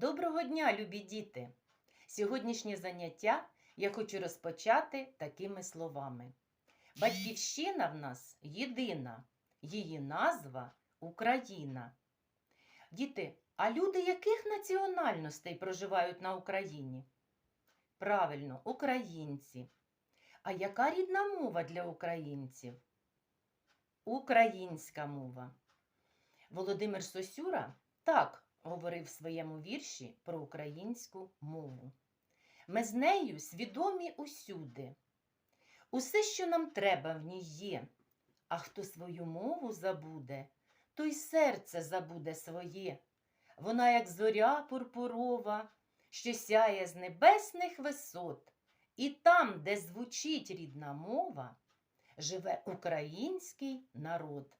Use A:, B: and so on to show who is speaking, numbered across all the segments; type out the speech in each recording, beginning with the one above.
A: Доброго дня, любі діти! Сьогоднішнє заняття я хочу розпочати такими словами. Батьківщина в нас єдина, її назва Україна. Діти, а люди яких національностей проживають на Україні? Правильно, українці. А яка рідна мова для українців? Українська мова. Володимир Сосюра так говорив в своєму вірші про українську мову. Ми з нею свідомі усюди. Усе, що нам треба, в ній є. А хто свою мову забуде, той серце забуде своє. Вона, як зоря пурпурова, що сяє з небесних висот, і там, де звучить рідна мова, живе український народ.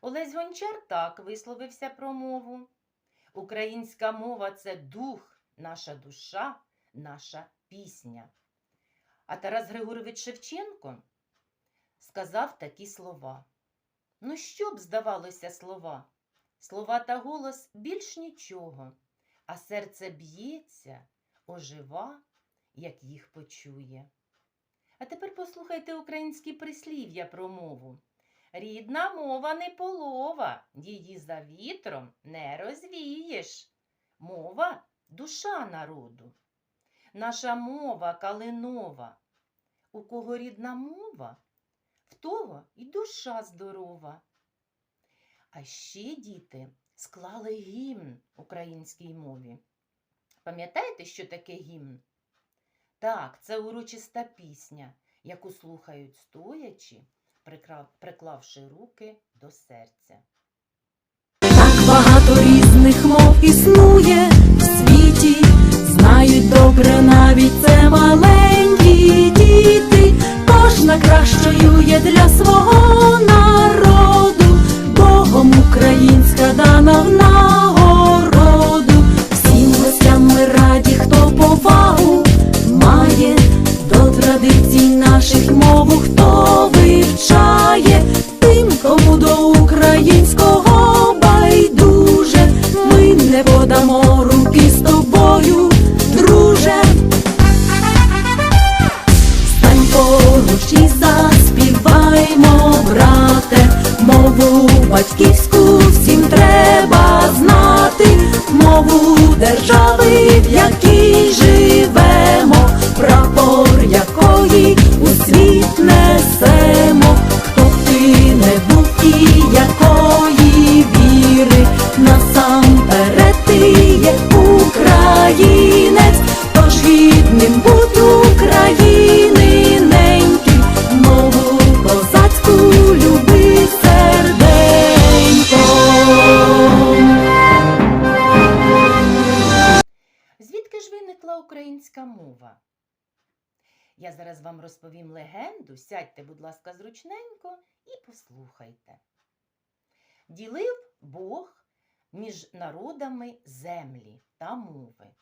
A: Олесь Гончар так висловився про мову. Українська мова це дух, наша душа, наша пісня. А Тарас Григорович Шевченко сказав такі слова. Ну, що б здавалося слова? Слова та голос більш нічого, а серце б'ється, ожива, як їх почує. А тепер послухайте українські прислів'я про мову. Рідна мова не полова, її за вітром не розвієш. Мова душа народу. Наша мова калинова. У кого рідна мова, в того і душа здорова. А ще діти склали гімн українській мові. Пам'ятаєте, що таке гімн? Так, це урочиста пісня, яку слухають стоячи приклавши руки до серця.
B: Так багато різних мов існує в світі, знають добре навіть це
A: Я зараз вам розповім легенду. Сядьте, будь ласка, зручненько і послухайте. Ділив Бог між народами землі та мови.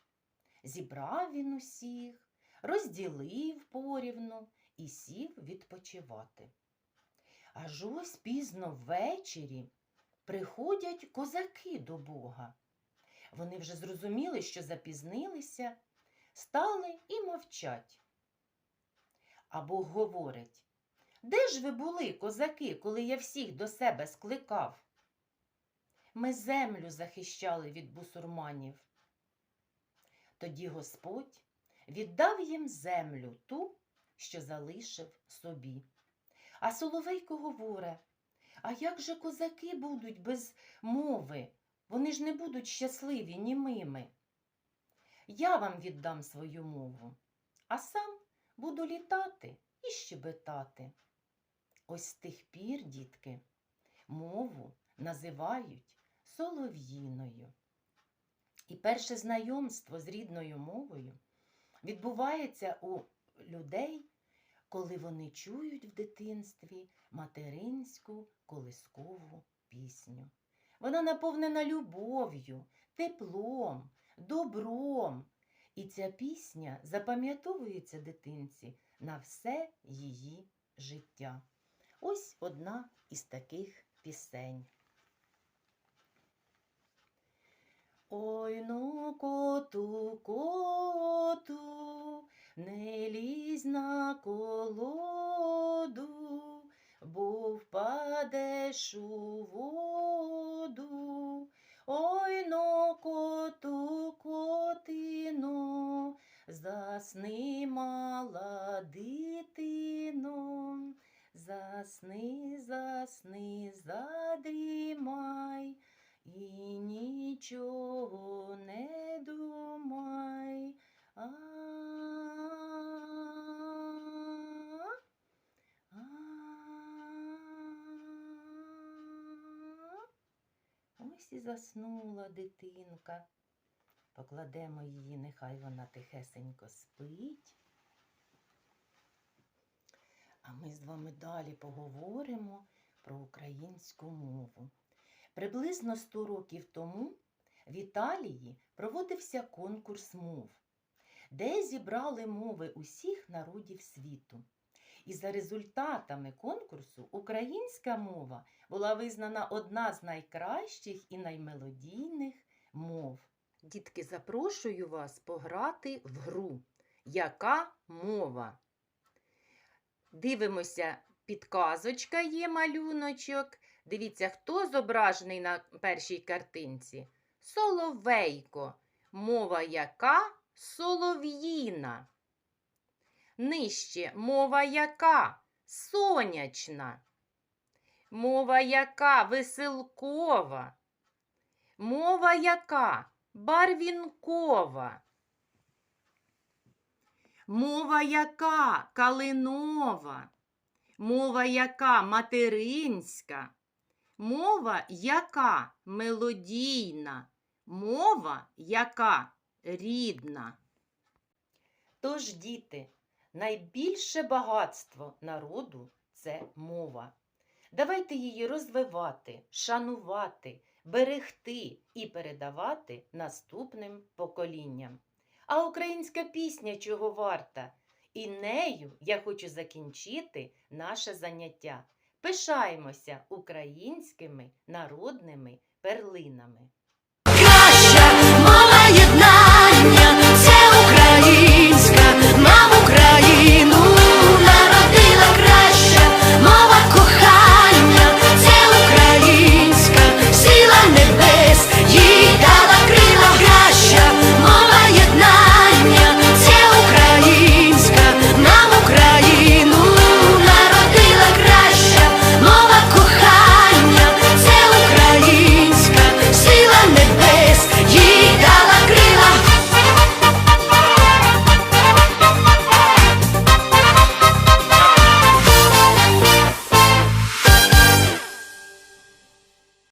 A: Зібрав він усіх, розділив порівну і сів відпочивати. Аж ось пізно ввечері приходять козаки до Бога. Вони вже зрозуміли, що запізнилися, стали і мовчать. А Бог говорить, де ж ви були, козаки, коли я всіх до себе скликав? Ми землю захищали від бусурманів. Тоді Господь віддав їм землю ту, що залишив собі. А Соловейко говорить, а як же козаки будуть без мови? Вони ж не будуть щасливі німими. Я вам віддам свою мову, а сам буду літати і щебетати. Ось з тих пір, дітки, мову називають солов'їною. І перше знайомство з рідною мовою відбувається у людей, коли вони чують в дитинстві материнську колискову пісню. Вона наповнена любов'ю, теплом, добром. І ця пісня запам'ятовується дитинці на все її життя. Ось одна із таких пісень. Ой, ну, коту, коту, не лізь на колоду, бо впадеш у воду. Засни мала дитино, засни, засни, задрімай, і нічого не думай. А, а. Ось і заснула дитинка. Покладемо її, нехай вона тихесенько спить. А ми з вами далі поговоримо про українську мову. Приблизно 100 років тому в Італії проводився конкурс мов, де зібрали мови усіх народів світу. І за результатами конкурсу українська мова була визнана одна з найкращих і наймелодійних мов. Дітки, запрошую вас пограти в гру. Яка мова? Дивимося, підказочка є малюночок. Дивіться, хто зображений на першій картинці? Соловейко. Мова яка? Солов'їна. Нижче мова яка? Сонячна. Мова яка? Веселкова. Мова яка? Барвінкова. Мова яка? Калинова. Мова яка? Материнська. Мова яка? Мелодійна. Мова яка? Рідна. Тож, діти, найбільше багатство народу це мова. Давайте її розвивати, шанувати, берегти і передавати наступним поколінням. А українська пісня чого варта? І нею я хочу закінчити наше заняття. Пишаємося українськими народними перлинами. Краща мова єднання.